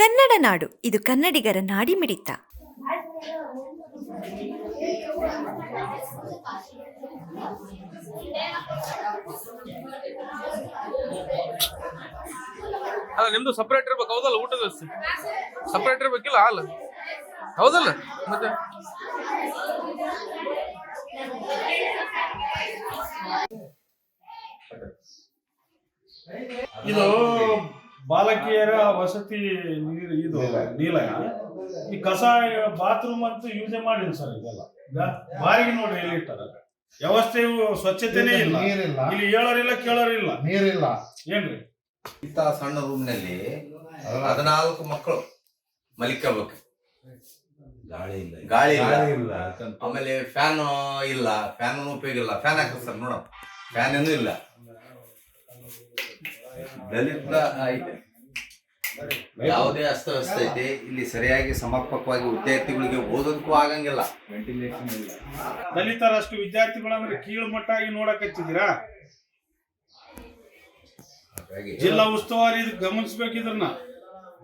ಕನ್ನಡ ನಾಡು. ಇದು ಕನ್ನಡಿಗರ ನಾಡಿ ಮಿಡಿತ ಅಲ್ಲ ನಿಮ್ದು ಸಪ್ರೇಟ್ ಇರ್ಬೇಕು. ಹೌದಲ್ಲ ಊಟದ ವ್ಯವಸ್ಥೆ? ಸಪ್ರೇಟ್ ಇರ್ಬೇಕಿಲ್ಲ ಹಾಲು? ಹೌದಲ್ಲ ಮತ್ತೆ? ಇದು ಬಾಲಕಿಯರ ವಸತಿ ನೀರು ಇದು ನೀಲಯ. ಈ ಕಸ ಬಾತ್ರೂಮ್ ಅಂತೂ ಯೂಸೇ ಮಾಡಿಲ್ಲ ಸರ್ ಇದೆಲ್ಲ. ಬಾರಿಗೆ ನೋಡಿ ಇಲ್ಲಿ ಇಟ್ಟಾರ ವ್ಯವಸ್ಥೆಯು ಸ್ವಚ್ಛತೆನೇ ಇಲ್ಲ. ನೀರಿಲ್ಲ. ಇಲ್ಲಿ ಹೇಳೋರಿಲ್ಲ ಕೇಳೋರಿಲ್ಲ. ನೀರಿಲ್ಲ. ಏನ್ರಿ? ಇಂಥ ಸಣ್ಣ ರೂಮ್ನಲ್ಲಿ ಹದಿನಾಲ್ಕು ಮಕ್ಕಳು ಮಲಿಕಬೇಕು. ಗಾಳಿ ಇಲ್ಲ ಗಾಳಿ ಇಲ್ಲ. ಗಾಳಿ ಇಲ್ಲ. ಆಮೇಲೆ ಫ್ಯಾನ್ ಇಲ್ಲ. ಫ್ಯಾನ್ ಉಪಯೋಗ ಇಲ್ಲ. ಫ್ಯಾನ್ ಹಾಕ್ತಾರೆ ಸರ್ ನೋಡ ಫ್ಯಾನ್ ಏನೂ ಇಲ್ಲ. ದಲಿತ ಐತೆ ಯಾವುದೇ ಅಸ್ತವ್ಯಸ್ತ ಐತೆ ಇಲ್ಲಿ ಸರಿಯಾಗಿ ಸಮರ್ಪಕವಾಗಿ ವಿದ್ಯಾರ್ಥಿಗಳಿಗೆ ಓದೋದಕ್ಕೂ ಆಗಂಗಿಲ್ಲ. ವೆಂಟಿಲೇಷನ್ ಇಲ್ಲ. ದಲಿತರಷ್ಟು ವಿದ್ಯಾರ್ಥಿಗಳಂದ್ರೆ ಕೀಳು ಮಟ್ಟಾಗಿ ನೋಡಕ್ ಹಚ್ಚಿದಿರಾ ಹಾಗಾಗಿ ಜಿಲ್ಲಾ ಉಸ್ತುವಾರಿ ಇದು ಗಮನಿಸ್ಬೇಕು ಇದನ್ನ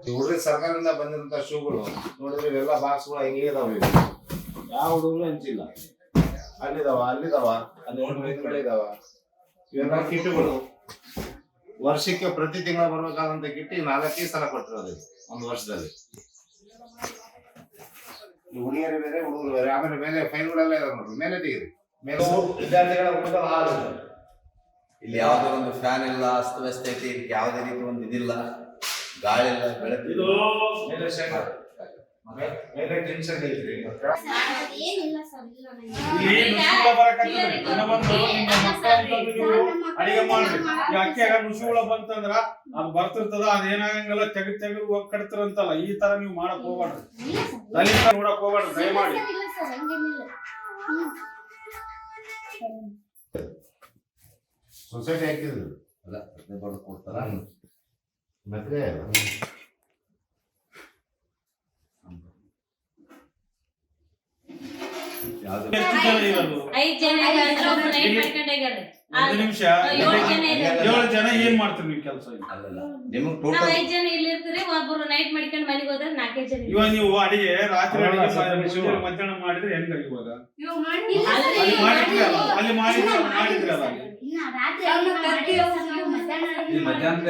ಹುಡುಗರು ಸರ್ಕಾರದಿಂದ ಬಂದಿರಂತ ಶೂಗಳು ನೋಡಿದ್ರೆ ಇವೆಲ್ಲ ಬಾಕ್ಸ್ಗಳು ಹಿಂಗೆ ಇದಾವೆ. ಇವು. ಯಾವ ಹುಡುಗರು ಹಂಚಿಲ್ಲ ಅಲ್ಲಿದಾವ ಅಲ್ಲಿದಾವ ಅಲ್ಲಿ ಇದಾವ. ಇವೆಲ್ಲ ಕಿಟ್ಟುಗಳು ವರ್ಷಕ್ಕೆ ಪ್ರತಿ ತಿಂಗಳು ಬರ್ಬೇಕಾದಂತ ಕಿಟ್ ಈಗ ನಾಲ್ಕೈದು ಸಲ ಕೊಟ್ಟಿರೋದು ಒಂದು ವರ್ಷದಲ್ಲಿ. ಈ ಹುಡುಗಿಯರು ಬೇರೆ ಹುಡುಗರು ಬೇರೆ ಆಮೇಲೆ ಮೇಲೆ ಫೈಲ್ಗಳೆಲ್ಲ ಇದಾವೆ ನೋಡ್ರಿ ಮೇಲೆ ತೆಗೀರಿ. ಮೇಲೆ ವಿದ್ಯಾರ್ಥಿಗಳ ಇಲ್ಲಿ ಯಾವುದೇ ಒಂದು ಫ್ಯಾನ್ ಇಲ್ಲ ಅಸ್ತವ್ಯಸ್ತ ಐತಿ ಇದಕ್ಕೆ ಯಾವುದೇ ರೀತಿ ಒಂದು ಇದಿಲ್ಲ. ಗಾಳಿ ಇಲ್ಲ ಬೆಳಕು ಇದು ಮೇಲೆ ಟೆನ್ಷನ್ ಐತ್ರಿ ಏನಿಲ್ಲ ಸರ್ ಇಲ್ಲ ಇಲ್ಲಿ ನುಸುಳ ಬರಕತ್ತಿದೆ ದಿನ ಬಂದು ನಿಮ್ಮ ಮಕ್ಕಳಂತಂದು ನೀವು ಅಡಿಗೆ ಮಾಡ್ರಿ. ಈ ಅಕ್ಕಿಯಾಗ ನುಸುಳ ಬಂತಂದ್ರ ಅದು ಬರ್ತಿರ್ತದ ಅದೇನಾಗಂಗಿಲ್ಲ ತೆಗೆದು ತೆಗೆದು ಕಟ್ತಿರಂತಲ್ಲ ಈ ತರ ನೀವು ಮಾಡಕ್ ಹೋಗ್ಬೇಡ್ರಿ ದಲಿತ ನೋಡಕ್ ಹೋಗ್ಬೇಡ್ರಿ ದಯಮಾಡಿ. ಇಲ್ಲ ಸರ್ ಹಂಗೇನಿಲ್ಲ. ಸೊಸೈಟಿ ಹಾಕಿದ್ರು. ಅಲ್ಲ ಬರ್ದು ಕೊಡ್ತಾರ. ಮತ್ತೆ ಯಾವುದೇ ಎಷ್ಟು ಜನ ಇರೋದು ಐದ್ ಜನ ಇದ್ದಾರೆ, ಒಬ್ರು night ಮಾಡ್ಕೊಂಡೋಗ್ಯಾರ್ರಿ. ಒಂದು ನಿಮಿಷ. ಏಳು ಜನ ಇದ್ದಾರೆ. ಏಳು ಜನ ಏನ್ ಮಾಡ್ತೀರಿ ನೀವು ಕೆಲಸ ನಿಮಗೆ ಟೋಟಲ್ ಐದ್ ಜನ ಇಲ್ಲಿ ಇರ್ತೀರಿ ಒಬ್ಬರು ನೈಟ್ ಮಾಡ್ಕೊಂಡ್ ಮನೆಗೆ ಹೋದ್ರೆ ನಾಲ್ಕೈದು ಜನ ಇವಾಗ ನೀವು ಅಡಿಗೆ ರಾತ್ರಿ ಅಡಿಗೆ. ಮುಂಜಾನೆ ಮಧ್ಯಾಹ್ನ ಮಾಡಿದ್ರೆ ಹೆಂಗ ಇವಾಗ? ಅಲ್ಲಿ ಅಲ್ಲಿ ಮಾಡಿದ್ರೆ ಮಾಡಿದ್ರಲ್ಲ ಮಧ್ಯಾಹ್ನ.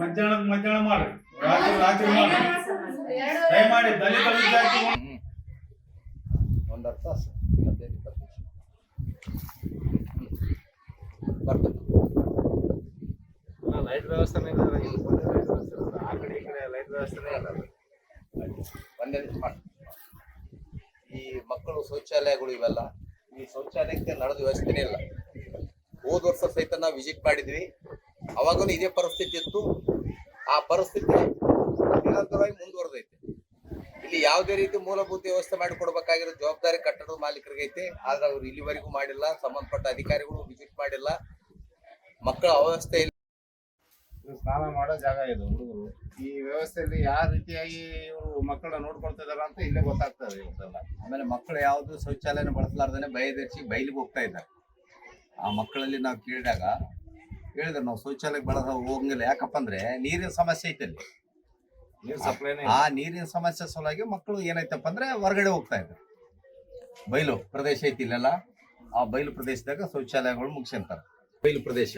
ಮಧ್ಯಾಹ್ನ ಮಧ್ಯಾಹ್ನ ಮಾಡ್ರಿ. ರಾತ್ರಿ ರಾತ್ರಿ ಮಾಡ್ರಿ. ದಯಮಾಡಿ ದಲಿತ ವಿದ್ಯಾರ್ಥಿ ಒಂದು ಅರ್ಥ ಹದಿನೈದು ಇಪ್ಪತ್ತು ನಿಮಿಷ ಲೈಟ್ ವ್ಯವಸ್ಥೆನೇ ಇಲ್ಲ. ಆ ಕಡೆ ಈ ಕಡೆ ಲೈಟ್ ವ್ಯವಸ್ಥೆನೇ ಇಲ್ಲ. ಒಂದೇ ಈ ಮಕ್ಕಳು ಶೌಚಾಲಯಗಳು ಇವೆಲ್ಲ ಈ ಶೌಚಾಲಯಕ್ಕೆ ನಡೆದ ವ್ಯವಸ್ಥೆನೇ ಇಲ್ಲ. ಹೋದ ವರ್ಷ ಸಹಿತ ನಾವು ವಿಸಿಟ್ ಮಾಡಿದ್ವಿ. ಅವಾಗೂ ಇದೇ ಪರಿಸ್ಥಿತಿ ಇತ್ತು. ಆ ಪರಿಸ್ಥಿತಿ ನಿರಂತರವಾಗಿ ಮುಂದುವರೆದೈತೆ. ಇಲ್ಲಿ ಯಾವುದೇ ರೀತಿ ಮೂಲಭೂತ ವ್ಯವಸ್ಥೆ ಮಾಡಿಕೊಡ್ಬೇಕಾಗಿರೋ ಜವಾಬ್ದಾರಿ ಕಟ್ಟಡದ ಮಾಲೀಕರಿಗೆ ಐತೆ ಆದ್ರೆ ಅವ್ರು ಇಲ್ಲಿವರೆಗೂ ಮಾಡಿಲ್ಲ, ಸಂಬಂಧಪಟ್ಟ ಅಧಿಕಾರಿಗಳು ವಿಸಿಟ್ ಮಾಡಿಲ್ಲ. ಮಕ್ಕಳ ಅವಸ್ಥೆ ಇಲ್ಲ ಸ್ನಾನ ಮಾಡೋ ಜಾಗ ಇದು, ಹುಡುಗರು. ಈ ವ್ಯವಸ್ಥೆಯಲ್ಲಿ ಯಾವ ರೀತಿಯಾಗಿ ಇವರು ಮಕ್ಕಳನ್ನ ನೋಡ್ಕೊಳ್ತಾ ಇದಾರ ಅಂತ ಇಲ್ಲೇ ಗೊತ್ತಾಗ್ತದೆ ಇವತ್ತೆಲ್ಲ ಆಮೇಲೆ ಮಕ್ಕಳು ಯಾವುದು ಶೌಚಾಲಯನ ಬಳಸಲಾರ್ದೇನೆ ಬಯದರ್ಶಿ ಬಯಲಿಗೆ ಹೋಗ್ತಾ ಇದ್ದಾರೆ. ಆ ಮಕ್ಕಳಲ್ಲಿ ನಾವು ಕೇಳಿದಾಗ ಹೇಳಿದ್ರೆ, ನಾವು ಶೌಚಾಲಯಕ್ಕೆ ಬಳಸ ಹೋಗಂಗಿಲ್ಲ. ಯಾಕಪ್ಪ ಅಂದ್ರೆ ನೀರಿನ ಸಮಸ್ಯೆ ಐತೆ ಅಲ್ಲಿ. ಆ ನೀರಿನ ಸಮಸ್ಯೆ ಸಲುವಾಗಿ ಮಕ್ಕಳು ಏನಾಯ್ತಪ್ಪ ಅಂದ್ರೆ ಹೊರಗಡೆ ಹೋಗ್ತಾ ಇದ್ದಾರೆ ಬಯಲು ಪ್ರದೇಶ ಐತಿ ಇಲ್ಲೆಲ್ಲ. ಆ ಬಯಲು ಪ್ರದೇಶದಾಗ ಶೌಚಾಲಯಗಳು ಮುಗಿಸಿರ್ತಾರೆ ಬಯಲು ಪ್ರದೇಶ.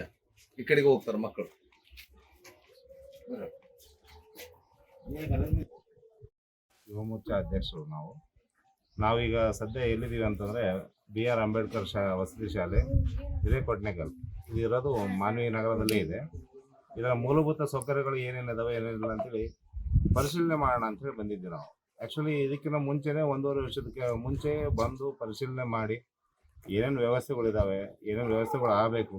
ಈ ಕಡೆಗೆ ಹೋಗ್ತಾರೆ ಮಕ್ಕಳು. ಯುವ ಮೋರ್ಚಾ ಅಧ್ಯಕ್ಷರು ನಾವು. ನಾವೀಗ ಸದ್ಯ ಎಲ್ಲಿದ್ದೀವಿ ಅಂತಂದ್ರೆ ಬಿ ಆರ್ ಅಂಬೇಡ್ಕರ್ ಶಾ ವಸತಿ ಶಾಲೆ ಇದೇ ಕೊಟ್ನೆಕಲ್ ಇದು ಇರೋದು ಮಾನವೀಯ ನಗರದಲ್ಲೇ ಇದೆ. ಇದರ ಮೂಲಭೂತ ಸೌಕರ್ಯಗಳು ಏನೇನಿದಾವೆ ಏನೇನಿಲ್ಲ ಅಂತೇಳಿ ಪರಿಶೀಲನೆ ಮಾಡೋಣ ಅಂತೇಳಿ ಬಂದಿದ್ವಿ ನಾವು. ಆ್ಯಕ್ಚುಲಿ ಇದಕ್ಕಿಂತ ಮುಂಚೆನೇ ಒಂದೂವರೆ ವರ್ಷದಕ್ಕೆ ಮುಂಚೆ ಬಂದು ಪರಿಶೀಲನೆ ಮಾಡಿ ಏನೇನು ವ್ಯವಸ್ಥೆಗಳಿದ್ದಾವೆ ಏನೇನು ವ್ಯವಸ್ಥೆಗಳು ಆಗಬೇಕು,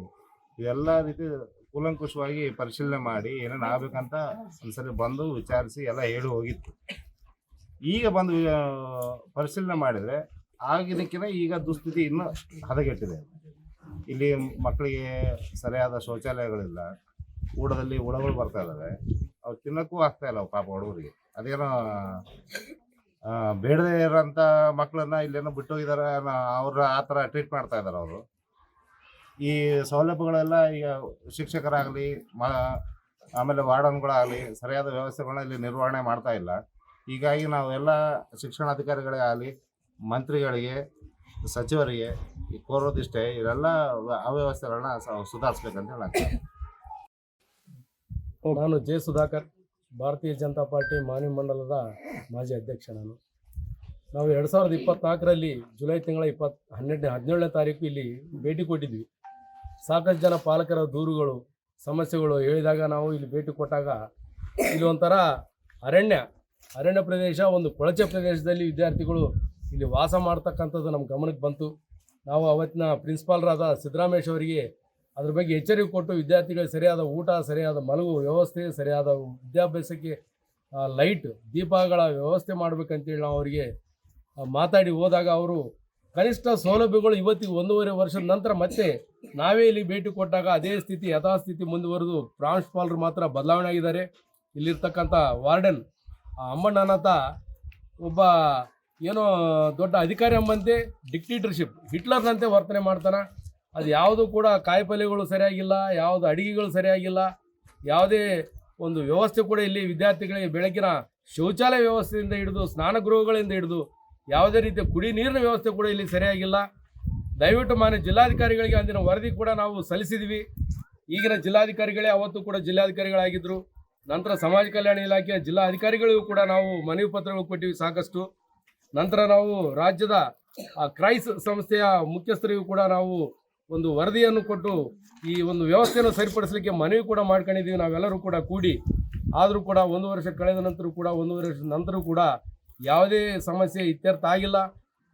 ಇದೆಲ್ಲ ರೀತಿ ಕೂಲಂಕುಷವಾಗಿ ಪರಿಶೀಲನೆ ಮಾಡಿ ಏನೇನು ಆಗ್ಬೇಕಂತ ಒಂದ್ಸರಿ ಬಂದು ವಿಚಾರಿಸಿ ಎಲ್ಲ ಹೇಳಿ ಹೋಗಿತ್ತು. ಈಗ ಬಂದು ಪರಿಶೀಲನೆ ಮಾಡಿದರೆ ಆಗಿದ್ದಕ್ಕಿಂತ ಈಗ ದುಸ್ಥಿತಿ ಇನ್ನೂ ಹದಗೆಟ್ಟಿದೆ. ಇಲ್ಲಿ ಮಕ್ಕಳಿಗೆ ಸರಿಯಾದ ಶೌಚಾಲಯಗಳಿಲ್ಲ, ಊಟದಲ್ಲಿ ಹುಳಗಳು ಬರ್ತಾ ಇದ್ದಾವೆ ಅವು ತಿನ್ನೋಕ್ಕೂ ಆಗ್ತಾ ಇಲ್ಲ ಪಾಪ ಹುಡುಗರಿಗೆ. ಅದೇನೋ ಬೇಡದೇ ಇರೋಂಥ ಮಕ್ಕಳನ್ನ ಇಲ್ಲೇನೋ ಬಿಟ್ಟು ಹೋಗಿದಾರೆ ಅವ್ರ ಆ ಥರ ಟ್ರೀಟ್ ಮಾಡ್ತಾ ಇದ್ದಾರೆ ಅವರು. ಈ ಸೌಲಭ್ಯಗಳೆಲ್ಲ ಈಗ ಶಿಕ್ಷಕರಾಗಲಿ, ಮ, ಆಮೇಲೆ ವಾರ್ಡನ್ಗಳಾಗಲಿ ಸರಿಯಾದ ವ್ಯವಸ್ಥೆಗಳನ್ನ ಇಲ್ಲಿ ನಿರ್ವಹಣೆ ಮಾಡ್ತಾ ಇಲ್ಲ. ಹೀಗಾಗಿ ನಾವು ಎಲ್ಲ ಶಿಕ್ಷಣಾಧಿಕಾರಿಗಳೇ ಆಗಲಿ ಮಂತ್ರಿಗಳಿಗೆ, ಸಚಿವರಿಗೆ ಈ ಕೋರೋದಿಷ್ಟೇ ಇವೆಲ್ಲ ಅವ್ಯವಸ್ಥೆಗಳನ್ನ ಸುಧಾರಿಸ್ಬೇಕಂತ ಹೇಳಿ ನಾನು ಜೆ ಸುಧಾಕರ್, ಭಾರತೀಯ ಜನತಾ ಪಾರ್ಟಿ ಮಾನ್ಯ ಮಂಡಲದ ಮಾಜಿ ಅಧ್ಯಕ್ಷ ನಾನು. ನಾವು ಎರಡು ಸಾವಿರದ ಇಪ್ಪತ್ನಾಲ್ಕರಲ್ಲಿ ಜುಲೈ ತಿಂಗಳ ಇಪ್ಪತ್ತು ಹನ್ನೆರಡನೇ, ಹದಿನೇಳನೇ ತಾರೀಕು ಇಲ್ಲಿ ಭೇಟಿ ಕೊಟ್ಟಿದ್ವಿ. ಸಾಕಷ್ಟು ಜನ ಪಾಲಕರ ದೂರುಗಳು, ಸಮಸ್ಯೆಗಳು ಹೇಳಿದಾಗ ನಾವು ಇಲ್ಲಿ ಭೇಟಿ ಕೊಟ್ಟಾಗ ಇಲ್ಲಿ ಒಂಥರ ಅರಣ್ಯ ಅರಣ್ಯ ಪ್ರದೇಶ, ಒಂದು ಕೊಳಚೆ ಪ್ರದೇಶದಲ್ಲಿ ವಿದ್ಯಾರ್ಥಿಗಳು ಇಲ್ಲಿ ವಾಸ ಮಾಡ್ತಕ್ಕಂಥದ್ದು ನಮ್ಮ ಗಮನಕ್ಕೆ ಬಂತು. ನಾವು ಅವತ್ತಿನ ಪ್ರಿನ್ಸಿಪಾಲ್ರಾದ ಸಿದ್ದರಾಮೇಶ್ ಅವರಿಗೆ ಅದ್ರ ಬಗ್ಗೆ ಎಚ್ಚರಿಕೆ ಕೊಟ್ಟು ವಿದ್ಯಾರ್ಥಿಗಳು ಸರಿಯಾದ ಊಟ, ಸರಿಯಾದ ಮಲಗು ವ್ಯವಸ್ಥೆ, ಸರಿಯಾದ ವಿದ್ಯಾಭ್ಯಾಸಕ್ಕೆ ಲೈಟ್ ದೀಪಗಳ ವ್ಯವಸ್ಥೆ ಮಾಡ್ಬೇಕಂತೇಳಿ ನಾವು ಅವರಿಗೆ ಮಾತಾಡಿ ಹೋದಾಗ ಅವರು ಕನಿಷ್ಠ ಸೌಲಭ್ಯಗಳು ಇವತ್ತಿಗೆ ಒಂದೂವರೆ ವರ್ಷದ ನಂತರ ಮತ್ತೆ ನಾವೇ ಇಲ್ಲಿ ಭೇಟಿ ಕೊಟ್ಟಾಗ ಅದೇ ಸ್ಥಿತಿ, ಯಥಾಸ್ಥಿತಿ ಮುಂದುವರೆದು ಪ್ರಾಂಶುಪಾಲರು ಮಾತ್ರ ಬದಲಾವಣೆ ಆಗಿದ್ದಾರೆ ಇಲ್ಲಿರ್ತಕ್ಕಂಥ ವಾರ್ಡನ್ ಅಮ್ಮಣ್ಣನಾಥ ಒಬ್ಬ ಏನೋ ದೊಡ್ಡ ಅಧಿಕಾರಿ ಎಂಬಂತೆ ಡಿಕ್ಟೇಟರ್ಶಿಪ್ ಹಿಟ್ಲರ್ನಂತೆ ವರ್ತನೆ ಮಾಡ್ತಾನೆ. ಅದು ಯಾವುದು ಕೂಡ ಕಾಯಿಪಲ್ಯಗಳು ಸರಿಯಾಗಿಲ್ಲ, ಯಾವುದು ಅಡಿಗೆಗಳು ಸರಿಯಾಗಿಲ್ಲ, ಯಾವುದೇ ಒಂದು ವ್ಯವಸ್ಥೆ ಕೂಡ ಇಲ್ಲಿ ವಿದ್ಯಾರ್ಥಿಗಳಿಗೆ ಬೆಳಕಿನ ಶೌಚಾಲಯ ವ್ಯವಸ್ಥೆಯಿಂದ ಹಿಡಿದು ಸ್ನಾನಗೃಹಗಳಿಂದ ಹಿಡಿದು ಯಾವುದೇ ರೀತಿಯ ಕುಡಿ ನೀರಿನ ವ್ಯವಸ್ಥೆ ಕೂಡ ಇಲ್ಲಿ ಸರಿಯಾಗಿಲ್ಲ. ದಯವಿಟ್ಟು ಮಾನ್ಯ ಜಿಲ್ಲಾಧಿಕಾರಿಗಳಿಗೆ ಅಂದಿನ ವರದಿ ಕೂಡ ನಾವು ಸಲ್ಲಿಸಿದ್ವಿ. ಈಗಿನ ಜಿಲ್ಲಾಧಿಕಾರಿಗಳೇ ಅವತ್ತು ಕೂಡ ಜಿಲ್ಲಾಧಿಕಾರಿಗಳಾಗಿದ್ದರು ನಂತರ ಸಮಾಜ ಕಲ್ಯಾಣ ಇಲಾಖೆಯ ಜಿಲ್ಲಾ ಅಧಿಕಾರಿಗಳಿಗೂ ಕೂಡ ನಾವು ಮನವಿ ಪತ್ರಗಳು ಕೊಟ್ಟಿವಿ ಸಾಕಷ್ಟು. ನಂತರ ನಾವು ರಾಜ್ಯದ ಕ್ರೈಸ್ ಸಂಸ್ಥೆಯ ಮುಖ್ಯಸ್ಥರಿಗೂ ಕೂಡ ನಾವು ಒಂದು ವರದಿಯನ್ನು ಕೊಟ್ಟು ಈ ಒಂದು ವ್ಯವಸ್ಥೆಯನ್ನು ಸರಿಪಡಿಸಲಿಕ್ಕೆ ಮನವಿ ಕೂಡ ಮಾಡ್ಕೊಂಡಿದ್ದೀವಿ. ನಾವೆಲ್ಲರೂ ಕೂಡ ಕೂಡಿ, ಆದರೂ ಕೂಡ ಒಂದು ವರ್ಷ ಕಳೆದ ನಂತರ ಕೂಡ, ಒಂದು ವರ್ಷದ ನಂತರ ಕೂಡ ಯಾವುದೇ ಸಮಸ್ಯೆ ಇತ್ಯರ್ಥ ಆಗಿಲ್ಲ.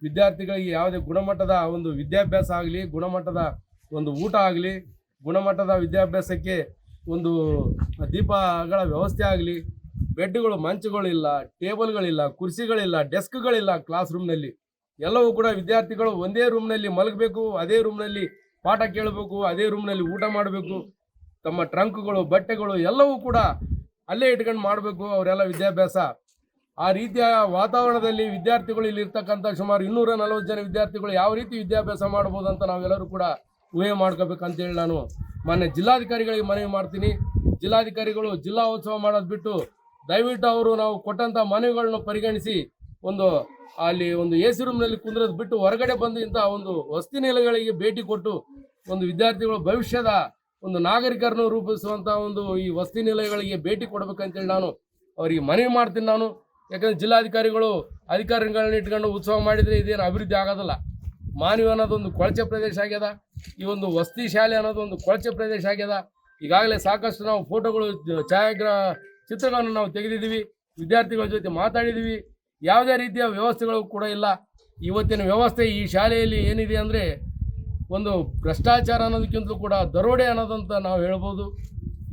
ವಿದ್ಯಾರ್ಥಿಗಳಿಗೆ ಯಾವುದೇ ಗುಣಮಟ್ಟದ ಒಂದು ವಿದ್ಯಾಭ್ಯಾಸ ಆಗಲಿ, ಗುಣಮಟ್ಟದ ಒಂದು ಊಟ ಆಗಲಿ, ಗುಣಮಟ್ಟದ ವಿದ್ಯಾಭ್ಯಾಸಕ್ಕೆ ಒಂದು ದೀಪಗಳ ವ್ಯವಸ್ಥೆ ಆಗಲಿ, ಬೆಡ್ಗಳು, ಮಂಚಗಳಿಲ್ಲ, ಟೇಬಲ್ಗಳಿಲ್ಲ, ಕುರ್ಚಿಗಳಿಲ್ಲ, ಡೆಸ್ಕ್ಗಳಿಲ್ಲ ಕ್ಲಾಸ್ ರೂಮ್ನಲ್ಲಿ ಎಲ್ಲವೂ ಕೂಡ ವಿದ್ಯಾರ್ಥಿಗಳು ಒಂದೇ ರೂಮ್ನಲ್ಲಿ ಮಲಗಬೇಕು, ಅದೇ ರೂಮ್ನಲ್ಲಿ ಪಾಠ ಕೇಳಬೇಕು, ಅದೇ ರೂಮ್ನಲ್ಲಿ ಊಟ ಮಾಡಬೇಕು, ತಮ್ಮ ಟ್ರಂಕ್ಗಳು, ಬಟ್ಟೆಗಳು ಎಲ್ಲವೂ ಕೂಡ ಅಲ್ಲೇ ಇಟ್ಕೊಂಡು ಮಾಡಬೇಕು ಅವರೆಲ್ಲ ವಿದ್ಯಾಭ್ಯಾಸ. ಆ ರೀತಿಯ ವಾತಾವರಣದಲ್ಲಿ ವಿದ್ಯಾರ್ಥಿಗಳು ಇಲ್ಲಿ ಇರ್ತಕ್ಕಂಥ ಸುಮಾರು ಇನ್ನೂರ ನಲವತ್ತು ಜನ ವಿದ್ಯಾರ್ಥಿಗಳು ಯಾವ ರೀತಿ ವಿದ್ಯಾಭ್ಯಾಸ ಮಾಡ್ಬೋದು ಅಂತ ನಾವೆಲ್ಲರೂ ಕೂಡ ಊಹೆ ಮಾಡ್ಕೋಬೇಕಂತೇಳಿ ನಾನು ಮೊನ್ನೆ ಜಿಲ್ಲಾಧಿಕಾರಿಗಳಿಗೆ ಮನವಿ ಮಾಡ್ತೀನಿ. ಜಿಲ್ಲಾಧಿಕಾರಿಗಳು ಜಿಲ್ಲಾ ಉತ್ಸವ ಮಾಡೋದು ಬಿಟ್ಟು ದಯವಿಟ್ಟು ಅವರು ನಾವು ಕೊಟ್ಟಂಥ ಮನವಿಗಳನ್ನು ಪರಿಗಣಿಸಿ ಒಂದು ಅಲ್ಲಿ ಒಂದು ಎ ಸಿ ರೂಮ್ನಲ್ಲಿ ಕುಂದ್ರದ್ ಬಿಟ್ಟು ಹೊರಗಡೆ ಬಂದು ಇಂತಹ ಒಂದು ವಸ್ತಿ ನೆಲೆಗಳಿಗೆ ಭೇಟಿ ಕೊಟ್ಟು ಒಂದು ವಿದ್ಯಾರ್ಥಿಗಳ ಭವಿಷ್ಯದ ಒಂದು ನಾಗರಿಕರನ್ನು ರೂಪಿಸುವಂಥ ಒಂದು ಈ ವಸತಿ ನಿಲಯಗಳಿಗೆ ಭೇಟಿ ಕೊಡ್ಬೇಕಂತೇಳಿ ನಾನು ಅವರಿಗೆ ಮನವಿ ಮಾಡ್ತೀನಿ ನಾನು. ಯಾಕಂದ್ರೆ ಜಿಲ್ಲಾಧಿಕಾರಿಗಳು ಅಧಿಕಾರಿಗಳನ್ನ ಇಟ್ಕೊಂಡು ಉತ್ಸವ ಮಾಡಿದರೆ ಇದೇನು ಅಭಿವೃದ್ಧಿ ಆಗೋದಿಲ್ಲ. ಅನ್ನೋದು ಒಂದು ಕೊಳಚೆ ಪ್ರದೇಶ ಆಗ್ಯದ. ಈ ಒಂದು ವಸತಿ ಶಾಲೆ ಅನ್ನೋದು ಒಂದು ಕೊಳಚೆ ಪ್ರದೇಶ ಆಗ್ಯದ. ಈಗಾಗಲೇ ಸಾಕಷ್ಟು ನಾವು ಫೋಟೋಗಳು ಛಾಯಾಗ್ರಹ ಚಿತ್ರಗಳನ್ನು ನಾವು ತೆಗೆದಿದ್ದೀವಿ. ವಿದ್ಯಾರ್ಥಿಗಳ ಜೊತೆ ಮಾತಾಡಿದ್ದೀವಿ. ಯಾವುದೇ ರೀತಿಯ ವ್ಯವಸ್ಥೆಗಳು ಕೂಡ ಇಲ್ಲ. ಇವತ್ತಿನ ವ್ಯವಸ್ಥೆ ಈ ಶಾಲೆಯಲ್ಲಿ ಏನಿದೆ ಅಂದರೆ ಒಂದು ಭ್ರಷ್ಟಾಚಾರ ಅನ್ನೋದಕ್ಕಿಂತಲೂ ಕೂಡ ದರೋಡೆ ಅನ್ನೋದಂತ ನಾವು ಹೇಳ್ಬೋದು.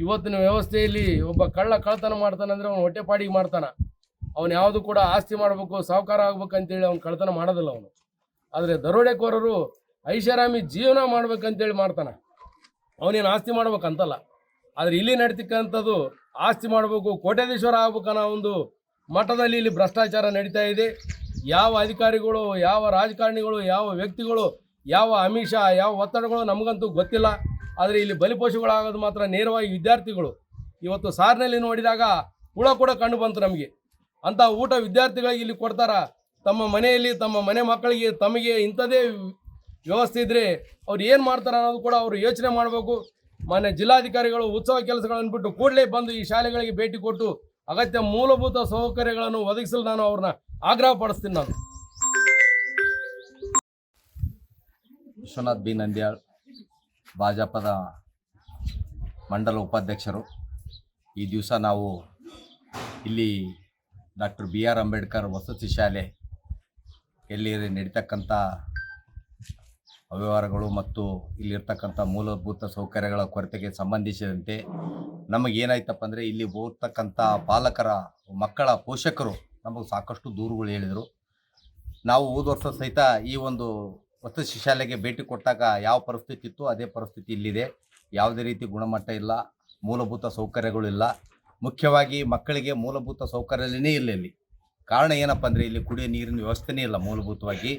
ಇವತ್ತಿನ ವ್ಯವಸ್ಥೆಯಲ್ಲಿ ಒಬ್ಬ ಕಳ್ಳ ಕಳ್ಳತನ ಮಾಡ್ತಾನೆ ಅಂದರೆ ಅವನು ಹೊಟ್ಟೆಪಾಡಿಗೆ ಮಾಡ್ತಾನೆ. ಅವನು ಯಾವುದು ಕೂಡ ಆಸ್ತಿ ಮಾಡಬೇಕು ಸಾಹುಕಾರ ಆಗ್ಬೇಕಂತೇಳಿ ಅವ್ನು ಕಳ್ಳತನ ಮಾಡೋದಿಲ್ಲ ಅವನು. ಆದರೆ ದರೋಡೆಕೋರರು ಐಷಾರಾಮಿ ಜೀವನ ಮಾಡ್ಬೇಕಂತೇಳಿ ಮಾಡ್ತಾನೆ. ಅವನೇನು ಆಸ್ತಿ ಮಾಡ್ಬೇಕಂತಲ್ಲ. ಆದರೆ ಇಲ್ಲಿ ನಡೀತಕ್ಕಂಥದ್ದು ಆಸ್ತಿ ಮಾಡಬೇಕು, ಕೋಟ್ಯಾಧೀಶ್ವರ ಆಗ್ಬೇಕನ್ನೋ ಒಂದು ಮಟ್ಟದಲ್ಲಿ ಇಲ್ಲಿ ಭ್ರಷ್ಟಾಚಾರ ನಡೀತಾ ಇದೆ. ಯಾವ ಅಧಿಕಾರಿಗಳು, ಯಾವ ರಾಜಕಾರಣಿಗಳು, ಯಾವ ವ್ಯಕ್ತಿಗಳು, ಯಾವ ಅಮಿಷ ಯಾವ ಒತ್ತಡಗಳು ನಮಗಂತೂ ಗೊತ್ತಿಲ್ಲ. ಆದರೆ ಇಲ್ಲಿ ಬಲಿಪಶುಗಳಾಗೋದು ಮಾತ್ರ ನೇರವಾಗಿ ವಿದ್ಯಾರ್ಥಿಗಳು. ಇವತ್ತು ಸಾರಿನಲ್ಲಿ ನೋಡಿದಾಗ ಹುಳ ಕೂಡ ಕಂಡು ಬಂತು ನಮಗೆ. ಅಂಥ ಊಟ ವಿದ್ಯಾರ್ಥಿಗಳಿಗೆ ಇಲ್ಲಿ ಕೊಡ್ತಾರ. ತಮ್ಮ ಮನೆಯಲ್ಲಿ, ತಮ್ಮ ಮನೆ ಮಕ್ಕಳಿಗೆ, ತಮಗೆ ಇಂಥದೇ ವ್ಯವಸ್ಥೆ ಇದ್ದರೆ ಅವ್ರು ಏನು ಮಾಡ್ತಾರೆ ಅನ್ನೋದು ಕೂಡ ಅವರು ಯೋಚನೆ ಮಾಡಬೇಕು. ಮಾನ್ಯ ಜಿಲ್ಲಾಧಿಕಾರಿಗಳು ಉತ್ಸವ ಕೆಲಸಗಳನ್ನು ಬಿಟ್ಟು ಕೂಡಲೇ ಬಂದು ಈ ಶಾಲೆಗಳಿಗೆ ಭೇಟಿ ಕೊಟ್ಟು ಅಗತ್ಯ ಮೂಲಭೂತ ಸೌಕರ್ಯಗಳನ್ನು ಒದಗಿಸಲು ನಾನು ಅವ್ರನ್ನ ಆಗ್ರಹ ಪಡಿಸ್ತೀನಿ ನಾನು. ವಿಶ್ವನಾಥ್ ಬಿ. ನಂದ್ಯಾಳ್, ಭಾಜಪದ ಮಂಡಲ ಉಪಾಧ್ಯಕ್ಷರು. ಈ ದಿವಸ ನಾವು ಇಲ್ಲಿ ಡಾಕ್ಟರ್ ಬಿ. ಆರ್. ಅಂಬೇಡ್ಕರ್ ವಸತಿ ಶಾಲೆ ಎಲ್ಲಿ ನಡೀತಕ್ಕಂಥ ಅವ್ಯವಹಾರಗಳು ಮತ್ತು ಇಲ್ಲಿರ್ತಕ್ಕಂಥ ಮೂಲಭೂತ ಸೌಕರ್ಯಗಳ ಕೊರತೆಗೆ ಸಂಬಂಧಿಸಿದಂತೆ ನಮಗೇನಾಯ್ತಪ್ಪ ಅಂದರೆ ಇಲ್ಲಿ ಓದ್ತಕ್ಕಂಥ ಪಾಲಕರ ಮಕ್ಕಳ ಪೋಷಕರು ನಮಗೆ ಸಾಕಷ್ಟು ದೂರುಗಳು ಹೇಳಿದರು. ನಾವು ಹೋದ ವರ್ಷ ಸಹಿತ ಈ ಒಂದು ವಸತಿ ಶಾಲೆಗೆ ಭೇಟಿ ಕೊಟ್ಟಾಗ ಯಾವ ಪರಿಸ್ಥಿತಿ ಇತ್ತು ಅದೇ ಪರಿಸ್ಥಿತಿ ಇಲ್ಲಿದೆ. ಯಾವುದೇ ರೀತಿ ಗುಣಮಟ್ಟ ಇಲ್ಲ, ಮೂಲಭೂತ ಸೌಕರ್ಯಗಳು ಇಲ್ಲ. ಮುಖ್ಯವಾಗಿ ಮಕ್ಕಳಿಗೆ ಮೂಲಭೂತ ಸೌಕರ್ಯನೇ ಇಲ್ಲ ಇಲ್ಲಿ. ಕಾರಣ ಏನಪ್ಪ ಅಂದರೆ ಇಲ್ಲಿ ಕುಡಿಯೋ ನೀರಿನ ವ್ಯವಸ್ಥೆನೇ ಇಲ್ಲ ಮೂಲಭೂತವಾಗಿ.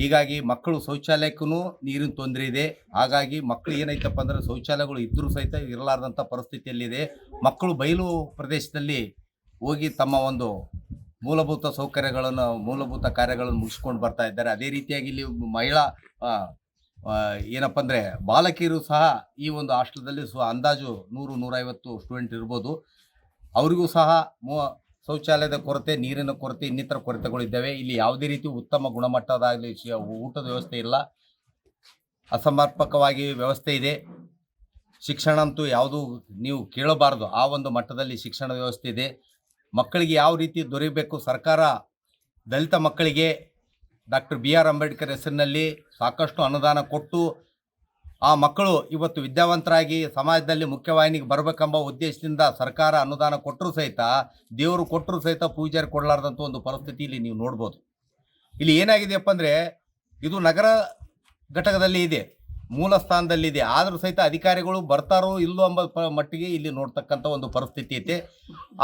ಹೀಗಾಗಿ ಮಕ್ಕಳು ಶೌಚಾಲಯಕ್ಕೂ ನೀರಿನ ತೊಂದರೆ ಇದೆ. ಹಾಗಾಗಿ ಮಕ್ಕಳು ಏನೈತಪ್ಪ ಅಂದ್ರೆ ಶೌಚಾಲಯಗಳು ಇದ್ದರೂ ಸಹಿತ ಇರಲಾರ್ದಂಥ ಪರಿಸ್ಥಿತಿಯಲ್ಲಿದೆ. ಮಕ್ಕಳು ಬಯಲು ಪ್ರದೇಶದಲ್ಲಿ ಹೋಗಿ ತಮ್ಮ ಒಂದು ಮೂಲಭೂತ ಸೌಕರ್ಯಗಳನ್ನು, ಮೂಲಭೂತ ಕಾರ್ಯಗಳನ್ನು ಮುಗಿಸ್ಕೊಂಡು ಬರ್ತಾ ಇದ್ದಾರೆ. ಅದೇ ರೀತಿಯಾಗಿ ಇಲ್ಲಿ ಮಹಿಳಾ ಏನಪ್ಪ ಅಂದರೆ ಬಾಲಕಿಯರು ಸಹ ಈ ಒಂದು ಹಾಸ್ಟೆಲ್ದಲ್ಲಿ ಸ್ವ ಅಂದಾಜು ನೂರು ನೂರೈವತ್ತು ಸ್ಟೂಡೆಂಟ್ ಇರ್ಬೋದು. ಅವರಿಗೂ ಸಹ ಮೂ ಶೌಚಾಲಯದ ಕೊರತೆ, ನೀರಿನ ಕೊರತೆ, ಇನ್ನಿತರ ಕೊರತೆಗಳಿದ್ದಾವೆ ಇಲ್ಲಿ ಯಾವುದೇ ರೀತಿ ಉತ್ತಮ ಗುಣಮಟ್ಟದಾಗಲಿ ಊಟದ ವ್ಯವಸ್ಥೆ ಇಲ್ಲ. ಅಸಮರ್ಪಕವಾಗಿ ವ್ಯವಸ್ಥೆ ಇದೆ. ಶಿಕ್ಷಣ ಅಂತೂ ಯಾವುದೂ ನೀವು ಕೇಳಬಾರ್ದು. ಆ ಒಂದು ಮಟ್ಟದಲ್ಲಿ ಶಿಕ್ಷಣ ವ್ಯವಸ್ಥೆ ಇದೆ. ಮಕ್ಕಳಿಗೆ ಯಾವ ರೀತಿ ದೊರೆಯಬೇಕು? ಸರ್ಕಾರ ದಲಿತ ಮಕ್ಕಳಿಗೆ ಡಾಕ್ಟರ್ ಬಿ ಆರ್ ಅಂಬೇಡ್ಕರ್ ಹೆಸರಿನಲ್ಲಿ ಸಾಕಷ್ಟು ಅನುದಾನ ಕೊಟ್ಟು ಆ ಮಕ್ಕಳು ಇವತ್ತು ವಿದ್ಯಾವಂತರಾಗಿ ಸಮಾಜದಲ್ಲಿ ಮುಖ್ಯವಾಹಿನಿಗೆ ಬರಬೇಕೆಂಬ ಉದ್ದೇಶದಿಂದ ಸರ್ಕಾರ ಅನುದಾನ ಕೊಟ್ಟರು ಸಹಿತ, ದೇವರು ಕೊಟ್ಟರು ಸಹಿತ ಪೂಜಾರಿ ಕೊಡಲಾರ್ದಂಥ ಒಂದು ಪರಿಸ್ಥಿತಿ ಇಲ್ಲಿ ನೀವು ನೋಡ್ಬೋದು. ಇಲ್ಲಿ ಏನಾಗಿದೆಯಪ್ಪ ಅಂದರೆ, ಇದು ನಗರ ಘಟಕದಲ್ಲಿ ಇದೆ, ಮೂಲ ಸ್ಥಾನದಲ್ಲಿದೆ ಆದರೂ ಸಹಿತ ಅಧಿಕಾರಿಗಳು ಬರ್ತಾರೋ ಇಲ್ಲೋ ಎಂಬ ಮಟ್ಟಿಗೆ ಇಲ್ಲಿ ನೋಡ್ತಕ್ಕಂಥ ಒಂದು ಪರಿಸ್ಥಿತಿ ಐತೆ.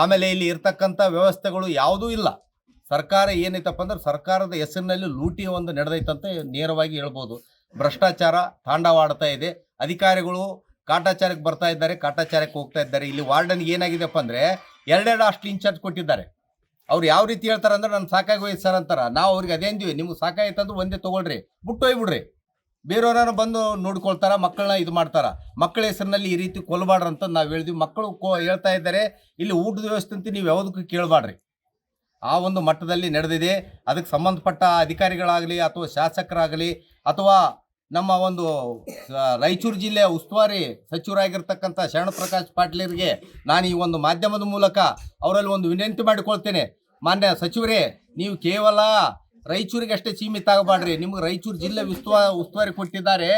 ಆಮೇಲೆ ಇಲ್ಲಿ ಇರ್ತಕ್ಕಂಥ ವ್ಯವಸ್ಥೆಗಳು ಯಾವುದೂ ಇಲ್ಲ. ಸರ್ಕಾರ ಏನೈತಪ್ಪ ಅಂದ್ರೆ ಸರ್ಕಾರದ ಹೆಸರಿನಲ್ಲಿ ಲೂಟಿ ಒಂದು ನಡೆದೈತಂತ ನೇರವಾಗಿ ಹೇಳ್ಬೋದು. ಭ್ರಷ್ಟಾಚಾರ ತಾಂಡವಾಡ್ತಾ ಇದೆ. ಅಧಿಕಾರಿಗಳು ಕಾಟಾಚಾರಕ್ಕೆ ಬರ್ತಾ ಇದ್ದಾರೆ, ಕಾಟಾಚಾರಕ್ಕೆ ಹೋಗ್ತಾ ಇದ್ದಾರೆ. ಇಲ್ಲಿ ವಾರ್ಡನ್ಗೆ ಏನಾಗಿದೆಪ್ಪ ಅಂದರೆ ಎರಡೆರಡು ಅಷ್ಟು ಇನ್ಚಾರ್ಜ್ ಕೊಟ್ಟಿದ್ದಾರೆ. ಅವ್ರು ಯಾವ ರೀತಿ ಹೇಳ್ತಾರೆ ಅಂದ್ರೆ ನಾನು ಸಾಕಾಗಿ ಹೋಯ್ತು ಸರ್ ಅಂತಾರ. ನಾವು ಅವ್ರಿಗೆ ಅದೇ ಅಂದಿವಿ, ನಿಮ್ಗೆ ಸಾಕಾಯ್ತಂದ್ರೆ ಒಂದೇ ತೊಗೊಳ್ರಿ, ಬಿಟ್ಟು ಹೋಗ್ಬಿಡ್ರಿ. ಬೇರೆಯವ್ರನ್ನ ಬಂದು ನೋಡ್ಕೊಳ್ತಾರ, ಮಕ್ಕಳನ್ನ ಇದು ಮಾಡ್ತಾರ. ಮಕ್ಕಳ ಹೆಸರಿನಲ್ಲಿ ಈ ರೀತಿ ಕೊಲ್ಬಾಡ್ರಿ ಅಂತ ನಾವು ಹೇಳಿದ್ವಿ. ಮಕ್ಕಳು ಹೇಳ್ತಾ ಇದ್ದಾರೆ, ಇಲ್ಲಿ ಊಟದ ವ್ಯವಸ್ಥೆ ಅಂತ ನೀವು ಯಾವುದಕ್ಕೂ ಕೇಳಬಾಡ್ರಿ. ಆ ಒಂದು ಮಟ್ಟದಲ್ಲಿ ನಡೆದಿದೆ. ಅದಕ್ಕೆ ಸಂಬಂಧಪಟ್ಟ ಅಧಿಕಾರಿಗಳಾಗಲಿ ಅಥವಾ ಶಾಸಕರಾಗಲಿ ಅಥವಾ ನಮ್ಮ ಒಂದು ರಾಯಚೂರು ಜಿಲ್ಲೆಯ ಉಸ್ತುವಾರಿ ಸಚಿವರಾಗಿರ್ತಕ್ಕಂಥ ಶರಣಪ್ರಕಾಶ್ ಪಾಟೀಲರಿಗೆ ನಾನು ಈ ಒಂದು ಮಾಧ್ಯಮದ ಮೂಲಕ ಅವರಲ್ಲಿ ಒಂದು ವಿನಂತಿ ಮಾಡಿಕೊಳ್ತೇನೆ. ಮಾನ್ಯ ಸಚಿವರೇ, ನೀವು ಕೇವಲ ರಾಯಚೂರಿಗೆ ಅಷ್ಟೇ ಸೀಮಿತ ಆಗಬಾಡ್ರಿ ನಿಮ್ಗೆ ರಾಯಚೂರು ಜಿಲ್ಲೆ ಉಸ್ತುವಾ, ಉಸ್ತುವಾರಿ ಕೊಟ್ಟಿದ್ದಾರೆ.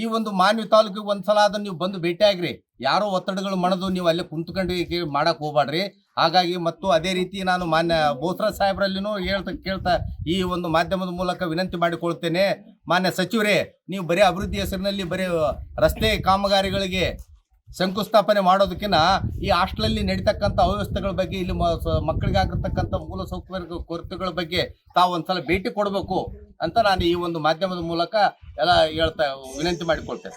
ಈ ಒಂದು ಮಾನ್ಯ ತಾಲೂಕಿಗೆ ಒಂದ್ಸಲ ಅದನ್ನು ನೀವು ಬಂದು ಭೇಟಿಯಾಗ್ರಿ. ಯಾರೋ ಒತ್ತಡಗಳು ಮಣದು ನೀವು ಅಲ್ಲೇ ಕುಂತ್ಕೊಂಡು ಮಾಡಕ್ ಹೋಗ್ಬೇಡ್ರಿ ಹಾಗಾಗಿ ಮತ್ತು ಅದೇ ರೀತಿ ನಾನು ಮಾನ್ಯ ಬೋಸ್ರಾ ಸಾಹೇಬರಲ್ಲಿನೂ ಹೇಳ್ತಾ ಕೇಳ್ತಾ ಈ ಒಂದು ಮಾಧ್ಯಮದ ಮೂಲಕ ವಿನಂತಿ ಮಾಡಿಕೊಳ್ತೇನೆ. ಮಾನ್ಯ ಸಚಿವರೇ, ನೀವು ಬರೀ ಅಭಿವೃದ್ಧಿ ಹೆಸರಿನಲ್ಲಿ ಬರೀ ರಸ್ತೆ ಕಾಮಗಾರಿಗಳಿಗೆ ಶಂಕುಸ್ಥಾಪನೆ ಮಾಡೋದಕ್ಕಿಂತ ಈ ಹಾಸ್ಟೆಲಲ್ಲಿ ನಡೀತಕ್ಕಂಥ ಅವ್ಯವಸ್ಥೆಗಳ ಬಗ್ಗೆ ಇಲ್ಲಿ ಮಕ್ಕಳಿಗೆ ಆಗಿರ್ತಕ್ಕಂಥ ಮೂಲ ಸೌಕರ್ಯ ಕೊರತೆಗಳ ಬಗ್ಗೆ ತಾವು ಒಂದ್ಸಲ ಭೇಟಿ ಕೊಡಬೇಕು ಅಂತ ನಾನು ಈ ಒಂದು ಮಾಧ್ಯಮದ ಮೂಲಕ ಎಲ್ಲ ಹೇಳ್ತಾ ವಿನಂತಿ ಮಾಡಿಕೊಳ್ತೇನೆ.